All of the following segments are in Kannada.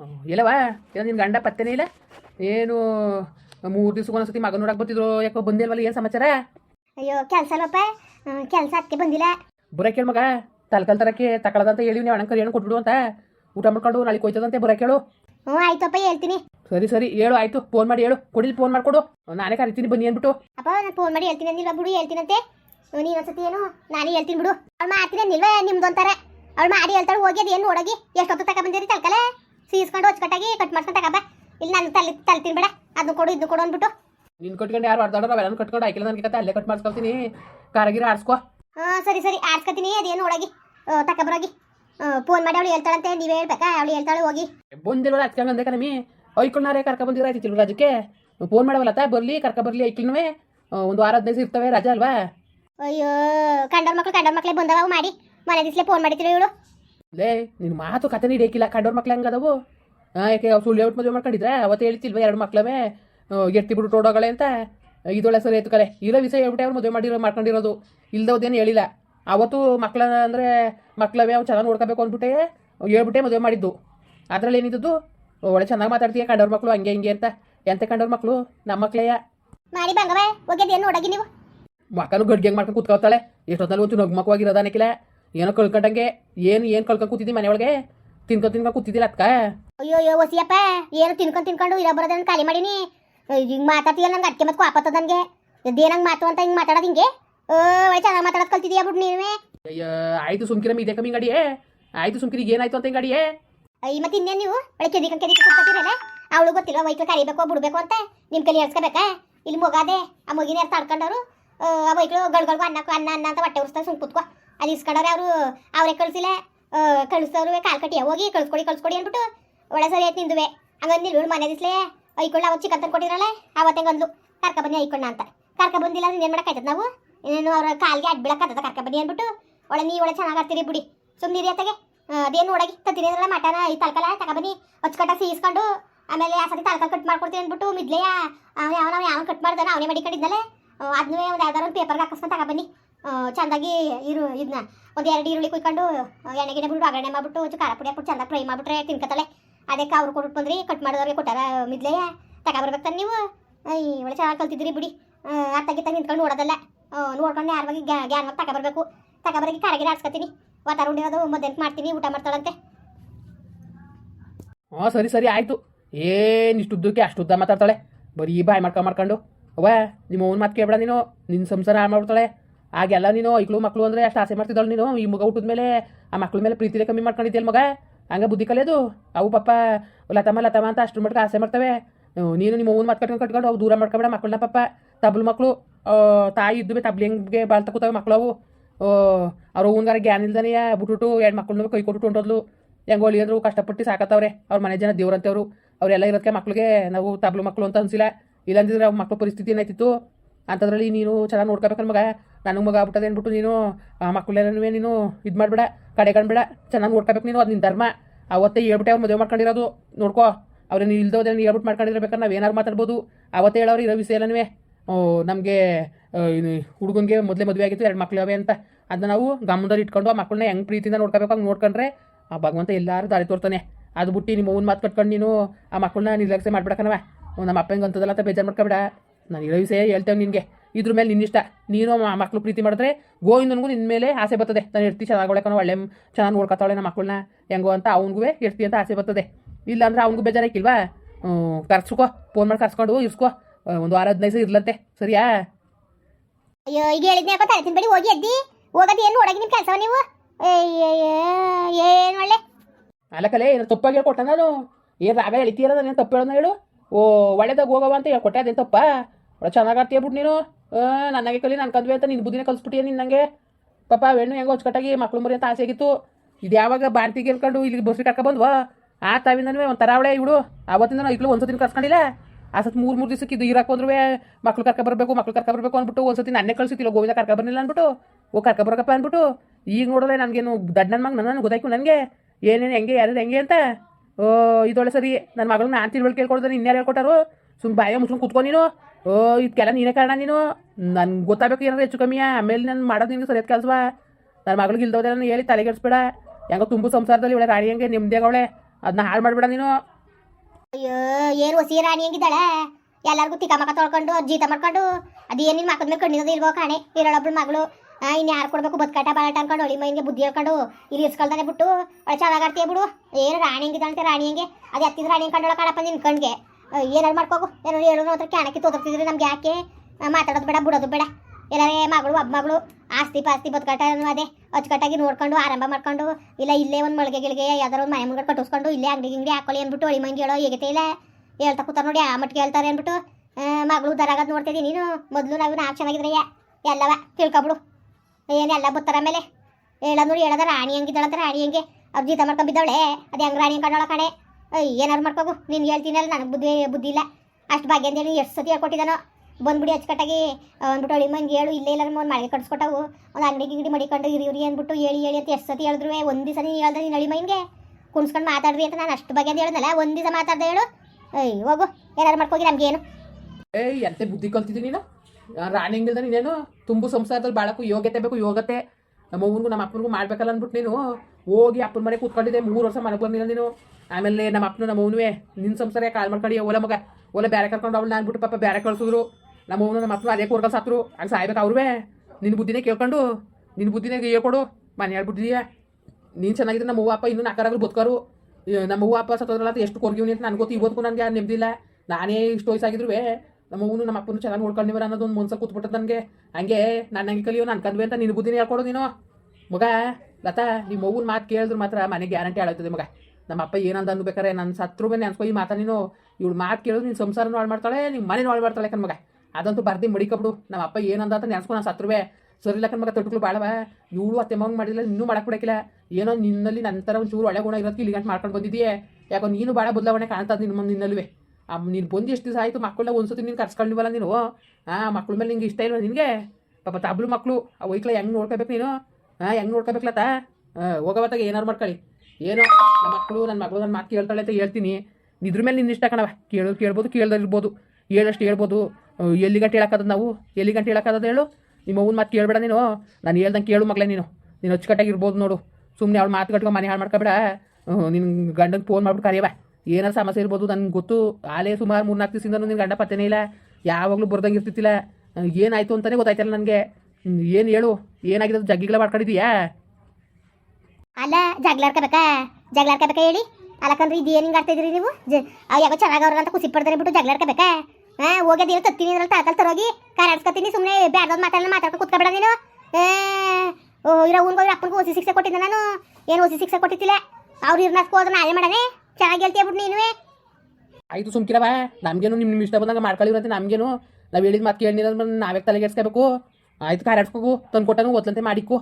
ಹ್ಮ್, ಇಲ್ಲವಾ ಏನು ನಿನ್ನ ಗಂಡ ಪತ್ತೆನೇ ಇಲ್ಲ? ಏನು ಮೂರು ದಿವ್ಸಕ್ಕೆ ಒಂದ್ಸತಿ ಮಗ ನೋಡಕ್ ಬರ್ತಿದ್ರು ಯಾಕೋ ಬಂದಿಲ್ವಲ್ಲ ಏನು ಸಮಾಚಾರ? ಅಯ್ಯೋ ಕೆಲಸ ಅಲ್ಲಪ್ಪ. ಕೆಲಸ ಅದಕ್ಕೆ ಬಂದಿಲ್ಲ. ಬುರಾ ಕೇಳು ಮಗ ತಲ್ಕಲ್ ತರಕ್ಕೆ ತಕಳದಂತ ಹೇಳಿ ನೀವು ಅಣ್ಣಂಕರ್ ಏನು ಕೊಟ್ಬಿಡು ಅಂತ. ಊಟ ಮಾಡ್ಕೊಂಡು ನಾಳೆ ಕೊಯ್ತದಂತೆ ಬುರ ಕೇಳು. ಹ್ಞೂ ಆಯ್ತಪ್ಪ ಹೇಳ್ತೀನಿ. ಸರಿ ಸರಿ ಹೇಳು ಆಯ್ತು. ಫೋನ್ ಮಾಡಿ ಹೇಳು. ಕೊಡಿಲಿ ಫೋನ್ ಮಾಡ್ಕೊಡು. ನಾನೇ ಕರಿತೀನಿ ಬನ್ನಿ ಅಂದ್ಬಿಟ್ಟು. ಅಪ್ಪ ನಾನು ಫೋನ್ ಮಾಡಿ ಹೇಳ್ತೀನಿ ಅಂದಿಲ್ವಾ ಬಿಡು ಹೇಳ್ತೀನಂತೆ. ನೀನು ಒಂದ್ಸತಿ ಏನು ನಾನೇ ಹೇಳ್ತೀನಿ ಬಿಡು. ಅವ್ಳು ಮಾಡ್ತೀನಿ ನಿಲ್ವಾ ನಿಮ್ದು ಅಂತಾರೆ ಅವ್ಳು ಮಾಡಿ ಹೇಳ್ತಾಳೆ ಹೋಗಿ ಅದು ಏನು ನೋಡೋಗಿ. ಎಷ್ಟೊತ್ತು ತಕ ಬಂದಿರಿ ತಲ್ಕಲೆ? ಸೀಸ್ಕೊಂಡು ಹೊಚ್ಕಟ್ಟಾಗಿ ಕಟ್ ಮಾಡ್ಕೊಂಡು ಕಬ್ಬ ಇಲ್ಲಿ ನಾನು ತಲೆ ತಲ್ತೀನಿ ಬೇಡ. ಅದು ಕೊಡು ಇದು ಕೊಡು ಅಂದ್ಬಿಟ್ಟು. ನಿನ್ ಕೊಟ್ಕೊಂಡು ಯಾರು ಆಡ್ದಾಡೋ ಅವೆಲ್ಲ ಕಟ್ಕೊಂಡು ಆಯ್ಕಿಲ್ಲ ನನಗೆ ಕತೆ ಅಲ್ಲೇ ಕಟ್ ಮಾಡ್ಸ್ಕೊಳ್ತೀನಿ. ಕಾರಾಗಿರ ಆಡ್ಸ್ಕೊ. ಹಾಂ ಸರಿ ಸರಿ. ಆಡ್ಸ್ಕೊತೀನಿ. ಅದೇನು ಒಳಗೆ ತಕಬರೋಗಿ ಫೋನ್ ಮಾಡಿ ಅವಳು ಹೇಳ್ತಾಳಂತೆ. ನೀವೇ ಹೇಳ್ಬೇಕಾ? ಅವಳು ಹೇಳ್ತಾಳೆ ಹೋಗಿ. ಬಂದಿಲ್ವಲ್ಲ ಅದಕ್ಕೆ ಅಂದೆ ಕಣಮಿ ಐಕೊಂಡಾರೆ ಕರ್ಕ ಬಂದಿರ ಆಯ್ತು ರಾಜಕ್ಕೆ ಫೋನ್ ಮಾಡವಲ್ಲತ್ತ ಬರ್ಲಿ ಕರ್ಕ ಬರ್ಲಿ ಐಕ್ಲೂ ಒಂದು ವಾರ ಹದಿನೈದು ಇರ್ತವೆ ರಜಾ ಅಲ್ವಾ? ಅಯ್ಯೋ ಕಂಡೋರ್ ಮಕ್ಳು ಕಂಡೋರ್ ಮಕ್ಳೇ ಬಂದವ ಮಾಡಿ. ಮನೆ ದಿಸ್ಲೆ ಫೋನ್ ಮಾಡಿದ್ರು ಇವಳು. ಲೇ ನಿನ್ನ ಮಾತು ಕತೆ ಹಿಡಿಯಕ್ಕಿಲ್ಲ ಕಂಡೋರ್ ಮಕ್ಳು ಹೆಂಗದವು? ಯಾಕೆ ಸುಳ್ಳು ಹೇಳ್ಬಿಟ್ಟು ಮದುವೆ ಮಾಡ್ಕೊಂಡಿದ್ರೆ? ಅವತ್ತು ಹೇಳ್ತಿಲ್ವ ಎರಡು ಮಕ್ಳವೇ? ಎತ್ತಿ ಬಿಟ್ಟು ಟೋಡೋಗಳೆ ಅಂತ? ಇದೊಳ್ಳೆ ಸರಿ ಆಯ್ತು ಕರೆ. ಇರೋ ವಿಷಯ ಹೇಳ್ಬಿಟ್ಟೆ ಅವ್ರು ಮದುವೆ ಮಾಡಿರೋ ಮಾಡ್ಕೊಂಡಿರೋದು. ಇಲ್ದವ್ದೇನು ಹೇಳಿಲ್ಲ. ಅವತ್ತು ಮಕ್ಳ ಅಂದರೆ ಮಕ್ಳವೇ ಅವ್ನು ಚೆನ್ನಾಗಿ ನೋಡ್ಕೋಬೇಕು ಅಂದ್ಬಿಟ್ಟೆ ಹೇಳ್ಬಿಟ್ಟೆ ಮದುವೆ ಮಾಡಿದ್ದು. ಅದ್ರಲ್ಲಿ ಏನಿದ್ದು ಒಳ್ಳೆ ಚೆನ್ನಾಗಿ ಮಾತಾಡ್ತೀಯ ಕಂಡವ್ರ ಮಕ್ಕಳು ಹಂಗೆ ಹಿಂಗೆ ಅಂತ. ಎಂತ ಕಂಡವ್ರ ಮಕ್ಕಳು ನಮ್ಮ ಮಕ್ಳೆಯ. ಮಾಡಿ ಬಂಗವೇ ಹೋಗ್ಯದೇನು ನೋಡಗಿ ನೋಡೋಗಿ ನೀವು? ಮಕ್ಕನು ಗಡ್ಗೆ ಮಾಡ್ಕೊಂಡು ಕೂತ್ಕೋತಾಳೆ ಎಷ್ಟೊತ್ತಲ್ಲಿ ಒಂದು ನಗ್ಮಕವಾಗಿರೋದಾನಕ್ಕಿಲ್ಲ ಏನೋ ಕಳ್ಕೊಂಡಂಗೆ ಏನು ಏನು ಕಳ್ಕ ಕೂತಿದ್ದಿ ಮನೆಯೊಳಗೆ ತಿನ್ಕೋ ತಿನ್ಕ ಕೂತಿದ್ದಿಲ್ಲ ಅದ್ಕ? ಅಯ್ಯೋ ಅಯ್ಯೋ ವಸಿಯಪ್ಪ ಏನು ತಿನ್ಕೊಂಡು ತಿನ್ಕೊಂಡು ಇಲ್ಲ ಬರೋದನ್ನ ಖಾಲಿ ಮಾಡೀನಿ? ಹಿಂಗೆ ಮಾತಾಡ್ತೀಯ ನಂಗೆ ಅಟ್ಕೆ ಮತ್ತೆ ಆಪತ್ತದ ನನಗೆ ಇದೇನಂಗೆ ಮಾತು ಅಂತ ಹಿಂಗೆ ಮಾತಾಡೋದು ಹಿಂಗೆ? ಓ ಒಳ್ಳೆ ಚೆನ್ನಾಗಿ ಮಾತಾಡೋದು ಕಲ್ತಿದ್ಯಾ ಬಿಡು ನೀವೇ ಅಯ್ಯ ಆಯ್ತು ಸುಮ್ಕಿರ ಇದೆ ಕಮ್ಮಿ ಗಾಡಿಯೇ? ಆಯ್ತು ಸುಮ್ಕಿರಿ ಏನಾಯ್ತು ಅಂತ ಗಾಡಿಯೇ? ಅಯ್ಯ ಮತ್ತೆ ಇನ್ನೇನು ನೀವು? ಒಳ್ಳೆ ಕೆದಿಕ ಕೆದಿಕ ಕೂತ್ಕೊತೀರಲ್ಲ ಅವಳು ಗೊತ್ತಿಲ್ಲ ವೈಕ ಕರಿಬೇಕು ಬಿಡ್ಬೇಕು ಅಂತ? ನಿಮ್ಮ ಕೈಲಿ ಹೇಳ್ಸ್ಕೋಬೇಕಾ ಇಲ್ಲಿ ಮಗಾದೆ ಆ ಮಗಿನ ಯಾರು ಆ ಆ ವೈಕ್ಳು ಗಳ್ಗಳ್ಗು ಅನ್ನಕ್ಕೂ ಅನ್ನ ಅನ್ನ ಅಂತ ಹೊಟ್ಟೆ ಉರ್ಸ್ತಾರೆ ಸುಮ್ ಕೂತ್ಕೊ. ಅದು ಇಸ್ಕೊಂಡವ್ರೆ ಅವರು, ಅವರೇ ಕಳಿಸಿಲ್ಲ ಕಳಿಸೋರು ಕಾಲ್ ಕಟ್ಟಿ, ಹೋಗಿ ಕಳ್ಸ್ಕೊಡಿ ಕಳ್ಸ್ಕೊಡಿ ಅಂದ್ಬಿಟ್ಟು ಒಳ್ಳೆ ಸರಿ ಆಯ್ತು ನಿಂದುವೆ. ಹಂಗಂದಿಲ್ಲ ಇವಳು ಮನೆ ದಿಸ್ಲೆ, ಐಕೊಳ್ಳ ಅವತ್ತು ಚಿಕನ್ ತಂದು ಕೊಟ್ಟಿರಲ್ಲ ಅವತ್ತೆ ಗಂದ್ಲು ಕರ್ಕ ಬನ್ನಿ, ಐಕೊಳ್ಳ ಅಂತ. ಕರ್ಕ ಬಂದಿಲ್ಲ ಅಂದ್ರೆ ಏನು ಮಾಡಕ್ಕಾಯ್ತದ ನಾವು? ಇನ್ನೇನು ಅವ್ರ ಕಾಲ್ಗೆ ಅಡ್ ಬೀಳಕ್ಕಾಗ್ತದ ಕರ್ಕ ಬನ್ನಿ ಅಂದ್ಬಿಟ್ಟು ಒಳ್ಳೆ ನೀ ಒಳ್ಳೆ ಚೆನ್ನಾಗಿ ಆಡ್ತೀರಿ, ಬಿಡಿ. ಸುಮ್ಮನಿರಿ ಅತ್ತಗೆ. ಅದೇನು ನೋಡಗಿ ಅಂದ್ರೆ ಮಟನ, ಈ ತಲ್ಕಲ, ತಗ ಬನ್ನಿ. ಹೊಚ್ಕಟ್ಟ ಸೀಸ್ಕೊಂಡು, ಆಮೇಲೆ ಆ ಸತಿ ತಲ್ಕಲ್ ಕಟ್ ಮಾಡ್ಕೊಡ್ತೀನಿ ಅಂದ್ಬಿಟ್ಟು ಮಿದ್ಲೆಯ ಅವ್ನು ಯಾವ ಯಾವ ಕಟ್ ಮಾಡ್ದಾನ, ಅವನೇ ಮಡಿಕೊಂಡಿದ್ದಲ್ಲೇ ಅದನ್ನೇ ಒಂದು ಯಾವ್ದಾರು ಪೇಪರ್ಗೆ ಹಾಕಿಸ್ಕೊಂಡು ತಗ ಬನ್ನಿ. ಚಂದಾಗಿ ಇರು ಇದನ್ನ ಒಂದು ಎರಡು ಈರುಳ್ಳಿ ಕುಯ್ಕೊಂಡು ಎಣ್ಣೆ ಗಿಣ್ಣೆ ಬಿಟ್ಟು ಒಗ್ಗರಣೆ ಮಾಡ್ಬಿಟ್ಟು ಒಂಚು ಖಾರ ಪುಡಿ ಹಾಕ್ಬಿಟ್ಟು ಚಂದಾಗಿ ಫ್ರೈ ಮಾಡಿಬಿಟ್ರೆ ತಿನ್ಕತ್ತಲೆ. ಅದಕ್ಕೆ ಅವ್ರು ಕೊಟ್ಟು ಬಂದ್ರಿ ಕಟ್ ಮಾಡಿದವ್ರಿಗೆ ಕೊಟ್ಟಾರ ಮಿದ್ಲೇ. ತಗೊಬರ್ಬೇಕು ನೀವು. ಐ ಒಳ್ಳೆ ಚೆನ್ನಾಗಿ ಕಲ್ತಿದ್ರಿ ಬಿಡಿ. ಅತ್ತಾಗಿತ್ತ ನಿಂತ್ಕೊಂಡು ನೋಡೋದಲ್ಲ. ನೋಡ್ಕೊಂಡು ಯಾರ ಬಗ್ಗೆ ಗ್ಯಾನ್ ತಗೊಬರ್ಬೇಕು. ತಗೊಬರಕ್ಕೆ ಕಾರಾಗಿರ ಆಡ್ಸ್ಕೊತೀನಿ ವಾತಾರ ಉಂಡಿರೋದು ಮಧ್ಯಾಹ್ನ ಮಾಡ್ತೀನಿ, ಊಟ ಮಾಡ್ತಾಳಂತೆ. ಹಾ ಸರಿ ಸರಿ, ಆಯ್ತು. ಏನು ಇಷ್ಟು ಉದ್ದಕ್ಕೆ ಅಷ್ಟು ಉದ್ದ ಮಾತಾಡ್ತಾಳೆ? ಬರೀ ಬಾಯ್ ಮಾಡ್ಕೊಂಡು ಮಾಡ್ಕೊಂಡು. ಅವ ನಿಮ್ಮ ಅವ್ನ ಮಾತು ಕೇಳ್ಬೇಡ ನೀನು. ನಿನ್ನ ಸಂಸಾರ ಹಾಳು ಮಾಡ್ಬಿಡ್ತಾಳೆ. ಆಗೆಲ್ಲ ನೀನು ಐಕ್ಳು ಮಕ್ಕಳು ಅಂದರೆ ಅಷ್ಟು ಆಸೆ ಮಾಡ್ತಿದ್ದಾಳು ನೀನು. ಈ ಮಗ ಹುಟ್ಟಿದ ಮೇಲೆ, ಆ ಮಕ್ಳ ಮೇಲೆ ಪ್ರೀತಿನೇ ಕಮ್ಮಿ ಮಾಡ್ಕೊಂಡಿದ್ದೆ ಮಗ? ಹಂಗೆ ಬುದ್ಧಿ ಕಲಿಯೋದು? ಅವು ಪಪ್ಪ ಲತಮ್ಮ ಲತಮ್ಮ ಅಂತ ಅಷ್ಟು ಮಟ್ಟ ಆಸೆ ಮಾಡ್ತವೆ. ನೀನು ನಿಮ್ಮ ಅವ್ನ ಮಾತು ಕಟ್ಕೊಂಡು ಕಟ್ಕೊಂಡು ಅವು ದೂರ ಮಾಡ್ಕೊಬೇಡ ಮಕ್ಕಳನ್ನ ಪಾಪ. ತಬ್ಲು ಮಕ್ಕಳು ತಾಯಿ ಇದ್ದು ತಬ್ಲಿಂಗ್ಗೆ ಬಾಳ್ತಾ ಕೂತಾವೆ ಮಕ್ಕಳು ಅವು. ಅವ್ರ ಅವ್ವನ್ಗಾರ ಗ್ಯಾನ್ ಇಲ್ದಾನೆ ಬಿಟ್ಬಿಟ್ಟು ಎರಡು ಮಕ್ಕಳನ್ನ ಕೈ ಕೊಟ್ಟು ಹೊಂಟೋದ್ಲು ಹೊಲಿ ಅಂದರು ಕಷ್ಟಪಟ್ಟು ಸಾಕತ್ತವ್ರೆ. ಅವ್ರ ಮನೆ ಜನ ದೇವ್ರಂತವ್ರು ಅವರೆಲ್ಲ ಇರೋದಕ್ಕೆ ಮಕ್ಳಿಗೆ ನಾವು ತಬ್ಲು ಮಕ್ಕಳು ಅಂತ ಅನ್ಸಿಲ್ಲ. ಇಲ್ಲಾಂದಿದ್ರೆ ಅವ್ರ ಮಕ್ಳು ಪರಿಸ್ಥಿತಿ ಏನಾಯ್ತಿತ್ತು? ಅಂಥದ್ರಲ್ಲಿ ನೀನು ಚೆನ್ನಾಗಿ ನೋಡ್ಕೋಬೇಕನ್ ಮಗ. ನನಗೆ ಮಗ ಆಗ್ಬಿಟ್ಟದೆ ಅಂದ್ಬಿಟ್ಟು ನೀನು ಮಕ್ಕಳೆಲ್ಲನೂ ನೀನು ಇದು ಮಾಡಬೇಡ ಕಡೆ ಕಾಣಬೇಡ ಚೆನ್ನಾಗಿ ನೋಡ್ಕೋಬೇಕು ನೀನು, ಅದು ನಿನ್ನ ಧರ್ಮ. ಅವತ್ತೇ ಹೇಳ್ಬಿಟ್ಟೆ ಅವ್ರು ಮದುವೆ ಮಾಡ್ಕೊಂಡಿರೋದು. ನೋಡ್ಕೋ ನೀನು ಇಲ್ದೋದ್ರೆ ನೀನು ಹೇಳ್ಬಿಟ್ಟು ಮಾಡ್ಕೊಂಡಿರ್ಬೇಕಾದ್ರೆ ನಾವು ಏನಾರು ಮಾತಾಡ್ಬೋದು. ಅವತ್ತೇ ಹೇಳೋರು ಇರೋ ವಿಷಯ ಎಲ್ಲನೂ. ನಮಗೆ ಹುಡುಗನಿಗೆ ಮೊದಲೇ ಮದುವೆ ಆಗಿತ್ತು, ಎರಡು ಮಕ್ಳು ಅವೆ ಅಂತ. ಅದನ್ನ ನಾವು ಗಮನದಲ್ಲಿ ಇಟ್ಕೊಂಡು ಆ ಮಕ್ಕಳನ್ನ ಹೆಂಗೆ ಪ್ರೀತಿಯಿಂದ ನೋಡ್ಕೋಬೇಕು ಹಂಗೆ ನೋಡ್ಕೊಂಡ್ರೆ ಆ ಭಗವಂತ ಎಲ್ಲರೂ ದಾರಿ ತೋರ್ತಾನೆ. ಅದು ಬಿಟ್ಟು ನಿಮ್ಮ ಮಾತು ಕಟ್ಕೊಂಡು ನೀನು ಆ ಮಕ್ಕಳನ್ನ ನಿರ್ಲಕ್ಷ್ಯ ಮಾಡ್ಬಿಡಕನವ ನಮ್ಮ ಅಪ್ಪಂಗೆ ಅಂತದಲ್ಲ ಅಂತ ಬೇಜಾರು ಮಾಡ್ಕೊಬೇಡ. ನಾನು ಇರೋ ವಿಷಯ ಹೇಳ್ತೇವೆ ನಿನಗೆ. ಇದ್ರ ಮೇಲೆ ನಿನ್ನಿಷ್ಟ. ನೀನು ಮಕ್ಕಳು ಪ್ರೀತಿ ಮಾಡಿದ್ರೆ ಗೋವಿಂದನಿಗೂ ನಿನ್ನ ಮೇಲೆ ಆಸೆ ಬರ್ತದೆ. ನಾನು ಇರ್ತಿ ಚೆನ್ನಾಗಿ ಒಳ್ಳೆ ಒಳ್ಳೆ ಚೆನ್ನಾಗಿ ನೋಡ್ಕೊತಾಳೆ ನಮ್ಮ ಮಕ್ಕಳನ್ನ ಹೆಂಗೋ ಅಂತ ಅವನಿಗೂ ಇರ್ತಿ ಅಂತ ಆಸೆ ಬರ್ತದೆ. ಇಲ್ಲಾಂದ್ರೆ ಅವ್ನಿಗೂ ಬೇಜಾರಾಕಿಲ್ವಾ ಕರ್ಸ್ಕೊ ಫೋನ್ ಮಾಡಿ ಕರ್ಸ್ಕೊಂಡು ಇಸ್ಕೋ ಒಂದು ವಾರ ಹದಿನೈದು ಇರ್ಲಂತೆ. ಸರಿಯಾ? ಅಯ್ಯೋ, ಈಗ ಹೇಳಿದ್ನಪ್ಪ ತಲೆ ತಿನ್ಬೇಡಿ, ಹೋಗಿ ಎದ್ದಿ. ಹೋಗೋದು ಏನು ನೋಡಗಿ ನಿಮ್ಮ ಕೆಲಸ ನೀವು? ಏನು ಒಳ್ಳೆ ಅಲ್ಲಕಲೆ ಏನು ತಪ್ಪಾಗಿ ಹೇಳ್ಕೊಟ್ಟ ನಾನು ಏನು ರಾಗ ಹೇಳ್ತೀರ ನಾನು ತಪ್ಪು ಹೇಳೋದ ಹೇಳು ಓ ಒಳ್ಳೆದಾಗ ಹೋಗವ ಅಂತ ಹೇಳ್ಕೊಟ್ಟೆ ಅದೇನು ತಪ್ಪ ಒಳ್ಳೆ ಚೆನ್ನಾಗಿ ಆಡ್ತೀಯ ಬಿಟ್ಟು ನೀನು? ನನಗೆ ಕಲಿ, ನಾನು ಕದ್ವೆ ಅಂತ ನಿನ್ನ ಬುದ್ಧಿನೇ ಕಲಿಸ್ಬಿಟ್ಟಿಯ ನೀನು ನನಗೆ ಪಾಪ ಹೆಣ್ಣು ಹೆಂಗೋ ಹೊಚ್ಕಟ್ಟಾಗಿ ಮಕ್ಳು ಮರಿ ಅಂತ ಆಸೆ ಆಗಿತ್ತು. ಇದು ಯಾವಾಗ ಬಾರ್ತಿ ಗೆಲ್ಕೊಂಡು ಇಲ್ಲಿ ಬಸ್ಸಿಗೆ ಕರ್ಕೊಬಂದ್ವ ಆ ತಾವಿಂದನೂ ಒಂದು ತರಾವಳೆ ಇವಳು. ಆವತ್ತಿಂದ ನಾವು ಇಕ್ಳು ಒಂದ್ಸತಿನ ಕರ್ಸ್ಕೊಂಡಿಲ್ಲ. ಆ ಸತ್ ಮೂರು ಮೂರು ದಿವಸಕ್ಕೆ ಇದು ಇರಕ್ಕೆ ಹೋದ್ರೂ ಮಕ್ಳು ಕರ್ಕ ಬರಬೇಕು, ಮಕ್ಳು ಕರ್ಕ ಬರಬೇಕು ಅಂದ್ಬಿಟ್ಟು ಒಂದ್ಸತಿ ನನ್ನೇ ಕಳಿಸಿತ್ತಿಲ್ಲ ಗೋವಿಂದ ಕರ್ಕ ಬರಲಿಲ್ಲ ಅಂದ್ಬಿಟ್ಟು. ಓ, ಕರ್ಕ ಬರಕಪ್ಪ ಅಂದ್ಬಿಟ್ಟು. ಈಗ ನೋಡಿದ್ರೆ ನನಗೇನು ದಡ್ ನನ್ನ ಮಗ ನನ್ನ ಗೊತ್ತಾಯ್ತು ನನಗೆ? ಏನೇನು, ಹೆಂಗೆ ಯಾರು ಹೆಂಗೆ ಅಂತ? ಓ, ಇದೊಳ್ಳೆ ಸರಿ. ನನ್ನ ಮಗಳನ್ನ ನಾನು ತಿಳ್ವಳಿಕೆ ಕೇಳ್ಕೊಡ್ದೆ ಇನ್ಯಾರು ಹೇಳ್ಕೊಟ್ಟಾರು? ಸುಮ್ ಬಾಯ ಮುಸ್ಕೊಂಡು ಕುತ್ಕೊ ನೀನು. ಓ ಇದಕ್ಕೆಲ್ಲ ನೀನೇ ಕಾರಣ ನೀನು? ನನ್ಗೆ ಗೊತ್ತಾಗಬೇಕು ಏನಾದ್ರು ಹೆಚ್ಚು ಕಮ್ಮಿಯ ಆಮೇಲೆ ನಾನು ಮಾಡೋದು ನಿನ್ಗೆ ಸರಿಯಾದ ಕೆಲಸವಾ ನನ್ನ ಮಗಳಿಗೆ ಇಲ್ದೋದೆ ನಾನು ಹೇಳಿ ತಲೆಗೆಡ್ಸ್ಬೇಡ ಹೆಂಗೋ ತುಂಬ ಸಂಸಾರದಲ್ಲಿ ಇವಳೆ ರಾಣಿ ಹಂಗೆ ನಿಮ್ದೇಗವಳೆ ಅದನ್ನ ಹಾಳು ಮಾಡಬೇಡ ನೀನು. ಅಯ್ಯೋ ಏನು ಹೊಸಿ ರಾಣಿ ಹೆಂಗಿದ್ದಾಳೆ? ಎಲ್ಲರಿಗೂ ತಿಕ್ಕ ಮಕ ತೊಳ್ಕೊಂಡು, ಜೀತ ಮಾಡ್ಕೊಂಡು. ಅದೇನು ನಿನ್ನ ಮಕ್ಕದ ಮೇಲೆ ಕಣ್ಣಿರೋದು ಇಲ್ವೋ ಕಾಣೆ? ಇರೋಳೊಬ್ಳು ಮಗಳು. ಇನ್ನು ಯಾರು ಕೊಡ್ಬೇಕು ಬದುಕಾಟ ಬಾಳಟ ಅನ್ಕೊಂಡು, ಒಳಿ ಮೈನ್ಗೆ ಬುದ್ಧಿ ಹೇಳ್ಕೊಂಡು, ಇಲ್ಲಿ ಇಸ್ಕೊಳ್ತಾನೆ ಬಿಟ್ಟು, ಒಳ್ಳೆ ಚೆನ್ನಾಗಿ ಬಿಡು. ಏನು ರಾಣಿ ಹೆಂಗಿದ್ದಾಳಂತೆ, ರಾಣಿ ಹೆಂಗೆ? ಅದು ಎತ್ತಿದ ರಾಣಿ ಕಂಡೋಳ ಕಾಣಪ್ಪ ನಿನ್ನ ಕಣ್ಗೆ? ಏನಾರು ಮಾಡ್ಕೋಗು. ಏನಾರು ಹೇಳೋದು ಹತ್ರ ಕ್ಯಾಣಕ್ಕೆ ತೋರ್ತಿದ್ರೆ ನಮ್ಗೆ ಯಾಕೆ? ಮಾತಾಡೋದು ಬೇಡ, ಬಿಡೋದು ಬೇಡ. ಎಲ್ಲರೇ ಮಗಳು ಒಬ್ಬ ಮಗಳು ಆಸ್ತಿ ಪಾಸ್ತಿ ಬದುಕಾಟ ಅದೇ. ಅಚ್ಚುಕಟ್ಟಾಗಿ ನೋಡ್ಕೊಂಡು, ಆರಂಭ ಮಾಡ್ಕೊಂಡು, ಇಲ್ಲ ಇಲ್ಲೇ ಒಂದು ಮಳಿಗೆ ಗಿಳಿಗೆ ಯಾವ್ದಾರು ಒಂದು ಮನೆ ಮುಂಗಡೆ ಕಟ್ಟಿಸ್ಕೊಂಡು, ಇಲ್ಲೇ ಅಂಗಡಿ ಗಿಂಗಡಿ ಹಾಕೊಳ್ಳಿ ಅಂದ್ಬಿಟ್ಟು ಒಳಿ ಮಂದಿ ಹೇಳೋ ಈಗ ಇಲ್ಲ? ಹೇಳ್ತಾ ಕೂತಾರ ನೋಡಿ, ಆ ಮಟ್ಟಿಗೆ ಹೇಳ್ತಾರೆ ಅಂದ್ಬಿಟ್ಟು ಮಗಳು ದರಾಗದು ನೋಡ್ತಿದ್ದೀನಿ ನೀನು. ಮೊದಲು ನಾವು ನಾಲ್ಕು ಚೆನ್ನಾಗಿದ್ರಯ್ಯ ಎಲ್ಲವ, ತಿಳ್ಕೊಬಿಡು. ಏನೆಲ್ಲ ಬತ್ತಾರ ಆಮೇಲೆ? ಹೇಳೋ ನೋಡಿ, ಹೇಳೋದ ರಾಣಿ ಹೆಂಗಿದ್ದಾಳಂತ ರಾಣಿ ಹಂಗೆ? ಅವ್ರು ಜೀತ ಮಾಡ್ಕೊಂಬಿದ್ದಾವಳೆ ಅದೇ ಹೆಂಗ್ ರಾಣಿ ಕಂಡೋಳ ಕಣೆ? ಅಯ್ಯ ಏನಾರು ಮಾಡ್ಕೋಗು. ನೀನು ಹೇಳ್ತೀನಲ್ಲ, ನನಗೆ ಬುದ್ಧಿ ಬುದ್ಧಿ ಇಲ್ಲ. ಅಷ್ಟು ಭಾಗ್ಯ ಅಂತೇಳಿ ಎಷ್ಟು ಸತಿ ಹೇಳ್ಕೊಟ್ಟಿದ್ದಾನೋ ಬಂದ್ಬಿಡಿ ಅಚ್ಚುಕಟ್ಟಾಗಿ. ಅಂದ್ಬಿಟ್ಟು ಮಂದಿ ಹೇಳು, ಇಲ್ಲೇ ಇಲ್ಲ ಒಂದು ಮಾಡಿ ಕಟ್ಸ್ಕೊಟ್ಟವು. ಒಂದು ಅಂಗಡಿ ಗಿಂಗಡಿ ಮಡಿಕೊಂಡು ಇರಿ ಅಂದ್ಬಿಟ್ಟು ಹೇಳಿ ಹೇಳಿ ಅಂತ ಎಷ್ಟು ಸತಿ ಹೇಳಿದ್ರು. ಒಂದು ನೀನು ಹೇಳ್ದೆ ನೀನು ಅಳಿ ಮೈನ್ಗೆ. ಕುಣ್ಸ್ಕೊಂಡು ಮಾತಾಡ್ರಿ ಅಂತ ನಾನು ಅಷ್ಟು ಬಗ್ಗೆ ಅಂತ ಹೇಳ್ದಲ್ಲ, ಒಂದು ಮಾತಾಡ್ದೆ ಹೇಳು. ಅಯ್ಯ ಹೋಗು. ಏನಾರು ಮಾಡ್ಕೋಗಿ ಏನು ಏಯ್, ಎಂತೆ ಬುದ್ಧಿ ಕಲ್ತಿದ್ದೀನಿ ನೀನು? ರಾಣಿ ಹೆಂಗಿಲ್ದ ನೀನೇನು? ತುಂಬು ಸಂಸಾರದಲ್ಲಿ ಬಾಳಕ್ಕೂ ಯೋಗ್ಯತೆ ಬೇಕು ಯೋಗ್ಯತೆ ನಮ್ಮ ಅವ್ವನಿಗೂ ನಮ್ಮ ಅಪ್ಪನಿಗೂ ಮಾಡ್ಬೇಕಲ್ಲ ಅಂದ್ಬಿಟ್ಟು ನೀನು. ಹೋಗಿ ಅಪ್ಪನ ಮನೆ ಕೂತ್ಕೊಂಡಿದ್ದೆ, ಮೂರು ವರ್ಷ ಮನೆಗೆ ಬಂದಿಲ್ಲ ನೀನು. ಆಮೇಲೆ ನಮ್ಮ ಅಪ್ಪನು ನಮ್ಮ ಅವನುವೆ ನಿನ್ನ ಸಂಸಾರ ಕಾಲ್ ಮಾಡ್ಕೊಂಡು ಓಲ ಮಗ. ಓಲ ಬೇರೆ ಕರ್ಕೊಂಡು ಅವಳನ್ನ ಅಂದ್ಬಿಟ್ಟು ಪಾಪ ಬೇರೆ ಕಳ್ಸಿದ್ರು. ನಮ್ಮ ಅವನು ನಮ್ಮ ಅಪ್ಪನು ಅದೇ ಕೂರ್ಕೊಂಡು ಹತ್ರು ಹಂಗೆ ಸಾಯ್ಬೇಕು ಅವ್ರುವೆ. ನಿನ್ನ ಬುದ್ಧಿನೇ ಕೇಳ್ಕೊಂಡು ನಿನ್ನ ಬುದ್ಧಿನೇ ಹೇಳ್ಕೊಡು ಮನೆ ಹೇಳ್ಬಿಟ್ಟಿದೀಯ ನೀನು ಚೆನ್ನಾಗಿದ್ರೆ ನಮ್ಮ ಅವ್ವ ಅಪ್ಪ ಇನ್ನೂ ನಾಲ್ಕರಾಗ್ರು ಬದುಕೋರು. ನಮ್ಮ ಅವ್ವ ಅಪ್ಪ ಸತ್ತೋದ್ರಲ್ಲ ಎಷ್ಟು ಕೊರ್ಗಿವ್ನಿ ಅಂತ ನನಗೆ ಗೊತ್ತು ಇವತ್ತು ನನಗೆ ನೆಮ್ಮದಿಲ್ಲ ನಾನೇ ಇಷ್ಟು ವಯಸ್ಸಾಗಿದ್ರು ನಮ್ಮ ಅವನು ನಮ್ಮ ಅಪ್ಪನು ಚೆನ್ನಾಗಿ ನೋಡ್ಕೊಂಡಿವ್ರ ಅನ್ನೋದು ಒಂದು ಮನ್ಸಲ್ಲಿ ಕೂತ್ಬಿಟ್ಟದ ನನಗೆ. ಹಂಗೆ ನಾನು ಹಂಗೆ ಕಲಿಯೋ ನಾನು ಕಂದ್ವೆ ಅಂತ ನಿನ್ನ ಬುದ್ಧಿನೇ ಹೇಳ್ಕೊಡು ನೀನು. ಮಗ, ಲತಾ ನಿಮ್ಮ ಅವ್ವನ ಮಾತು ಕೇಳಿದ್ರು ಮಾತ್ರ ಮನೆ ಗ್ಯಾರಂಟಿ ಹಾಳಾಗ್ತದೆ ಮಗ. ನಮ್ಮ ಅಪ್ಪ ಏನಂತ ಅನ್ಬೇಕಾರೆ ನನ್ನ ಸತ್ರು ಮೇಲೆ ನೆನ್ಸ್ಕೊ ಈ ಮಾತಾ ನೀನು. ಇವಳು ಮಾತು ಕೇಳಿದ್ರು ನಿನ್ನ ಸಂಸಾರನೂ ಹಾಳು ಮಾಡ್ತಾಳೆ ನಿಮ್ಮ ಮನೆ ಹಾಳು ಮಾಡ್ತಾಳೆ ಕಣ್ ಮಗ. ಅದಂತೂ ಬರ್ದಿ ಮಡಿಕಬಿಡು. ನಮ್ಮ ಅಪ್ಪ ಏನಂದ ಅಂತ ನೆನ್ಸ್ಕೊ ನಾನು ಸತ್ರುವೆ. ಸರಿ ಲಕ್ಕನ್ ಮಗ ತೊಟ್ಗಳು ಬಾಳವ. ಇವಳು ಅತ್ತೆ ಮಗ ಮಾಡಿಲ್ಲ, ಇನ್ನೂ ಮಾಡಕ್ಕೆ ಏನೋ ನಿನ್ನಲ್ಲಿ ನಂತರ ಒಂಚೂರು ಒಳ್ಳೆ ಗುಣ ಇರೋದಕ್ಕೆ ಇಲ್ಲಿ ಗಂಟು ಮಾಡ್ಕೊಂಡು ಬಂದಿದೆಯೇ. ಯಾಕೋ ನೀನು ಭಾಳ ಬದಲಾವಣೆ ಕಾಣ್ತದೆ ನಿಮ್ಮ ನಿನ್ನಲ್ವೇ ನೀನು ಬಂದು ಎಷ್ಟು ದಿವಸ ಆಯಿತು ಮಕ್ಕಳನ್ನ ಒಂದ್ಸತಿ ನೀನು ಕರ್ಸ್ಕೊಂಡಿವಲ್ಲ ನೀನು? ಹಾಂ ಮಕ್ಳ ಮೇಲೆ ನಿಂಗೆ ಇಷ್ಟ ಇಲ್ವ ನಿನಗೆ? ಪಾಪ ತಬ್ಲು ಮಕ್ಕಳು ಆ ವೈಕ್ಲ ಹೆಂಗೆ ನೋಡ್ಕೋಬೇಕು ನೀನು? ಹಾಂ ಹೆಂಗೆ ನೋಡ್ಕೋಬೇಕಲತ್ತ ಹೋಗೋವತ್ತಾಗ ಏನಾರು ಮಾಡ್ಕೊಳ್ಳಿ ಏನೋ ನಮ್ಮ ಮಕ್ಕಳು ನನ್ನ ಮಗಳು ನನ್ನ ಮಾತು ಕೇಳ್ತಾಳೆ ಅಂತ ಹೇಳ್ತೀನಿ. ಇದ್ರ ಮೇಲೆ ನಿನ್ನ ಇಷ್ಟ ಕಣವ ಕೇಳೋದು ಕೇಳ್ಬೋದು, ಕೇಳ್ದಿರ್ಬೋದು. ಹೇಳಷ್ಟು ಹೇಳ್ಬೋದು. ಎಲ್ಲಿ ಗಂಟೆ ಹೇಳಕ್ಕದ ನಾವು? ಎಲ್ಲಿ ಗಂಟೆ ಹೇಳಕ್ಕದ ಹೇಳು? ನಿಮ್ಮ ಅವ್ನ ಮಾತು ಕೇಳಬೇಡ ನೀನು? ನಾನು ಹೇಳ್ದಂಗೆ ಕೇಳು ಮಗಳೇ ನೀನು. ನೀನು ಅಚ್ಚುಕಟ್ಟಾಗಿರ್ಬೋದು ನೋಡು. ಸುಮ್ಮನೆ ಅವಳು ಮಾತು ಕಟ್ಕೊಂಡು ಮನೆ ಹಾಳು ಮಾಡ್ಕೊಬೇಡ. ನಿನ್ನ ಗಂಡನ ಫೋನ್ ಮಾಡ್ಬಿಟ್ಟು ಕರೆಯವ ಏನಾರು ಸಮಸ್ಯೆ ಇರ್ಬೋದು, ನನಗೆ ಗೊತ್ತು. ಆಲೇ ಸುಮಾರು ಮೂರ್ನಾಲ್ಕು ದಿವಸದಿಂದ ನಿನ್ನ ಗಂಡ ಪತ್ತೆನೇ ಇಲ್ಲ. ಯಾವಾಗಲೂ ಬರ್ದಂಗೆ ಇರ್ತಿತ್ತಿಲ್ಲ ಏನಾಯ್ತು ಅಂತಲೇ ಗೊತ್ತಾಯ್ತಲ್ಲ ನನಗೆ. ಏನು ಹೇಳು? ಏನಾಗಿದೆ ಜಗ್ಗಿಗಳ ಮಾಡ್ಕೊಂಡಿದ್ಯಾ? ಅಲ್ಲ ಜಗ್ಲಾರ್ಕಬೇಕಾ ಜಗ್ಲಾರ್ಕಬೇಕಾ ಹೇಳಿ? ಅಲ್ಲಕಂದ್ರೆ ಇದೇನು ಹಿಂಗೆ ಆಡ್ತಾ ಇದ್ರಿ ನೀವು? ಜ ಯಾಕೋ ಚೆನ್ನಾಗವ್ರ ಅಂತ ಖುಷಿ ಪಡ್ತಾರೆ ಬಿಟ್ಟು ಜಗ್ಲಾರ್ ಕದಕ ಹೋಗಿ ಹೋಗೋದಿರೋ ತತ್ತೀನಿ ಅದ್ರಲ್ಲಿ, ತಾತಲ್ ತರೋಗಿ ಕಾರಾಡ್ಸ್ಕೊತೀನಿ ಸುಮ್ಮನೆ ಬ್ಯಾಡ್ದವ್ರು ಮಾತಾಡಲ್ಲ ಮಾತಾಡ್ಕೊಂಡು ಕೂತ್ಕೊಬೇಡ ನೀನು. ಓ, ಇರೋ ಊನ್ಗೆ ಹೋಗಿ ಅಪ್ಪನಿಗೆ ಓಸಿ ಶಿಕ್ಷೆ ಕೊಟ್ಟಿದ್ದೆ ನಾನು. ಏನು ಓಸಿ ಶಿಕ್ಷೆ ಕೊಟ್ಟಿದ್ದಿಲ್ಲ? ಅವ್ರು ಇರ್ನಾಸ್ಕೋ ಹೋದ್ರೆ ನಾನೇ ಮಾಡನೆ ಚೆನ್ನಾಗಿ ಹೇಳ್ತೀಯ ಬಿಡು ನೀನು ಆಯ್ತು ಸುಮ್ಕಿರ ಬಾ ನಮಗೇನು ನಿಮ್ಮ ನಿಮ್ಮ ಇಷ್ಟ ಬಂದಂಗೆ ಮಾಡ್ಕೊಳ್ಳಿರಂತೆ ನಮಗೇನು. ನಾವು ಹೇಳಿದ ಮಾತು ಕೇಳಿದ್ರೆ ನಾವೇ ತಲೆಗೆಡ್ಸ್ಕೋಬೇಕು ಆಯ್ತು ಕಾರಾಡ್ಸ್ಕೋಗು ತಂದು ಕೊಟ್ಟನು ಓದ್ಲಂತೆ ಮಾಡಿಕ್ಕು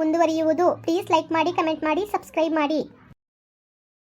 ಮುಂದುವರಿಯುವುದು. ಪ್ಲೀಸ್ ಲೈಕ್ ಮಾಡಿ ಕಮೆಂಟ್ ಮಾಡಿ ಸಬ್ಸ್ಕ್ರೈಬ್ ಮಾಡಿ.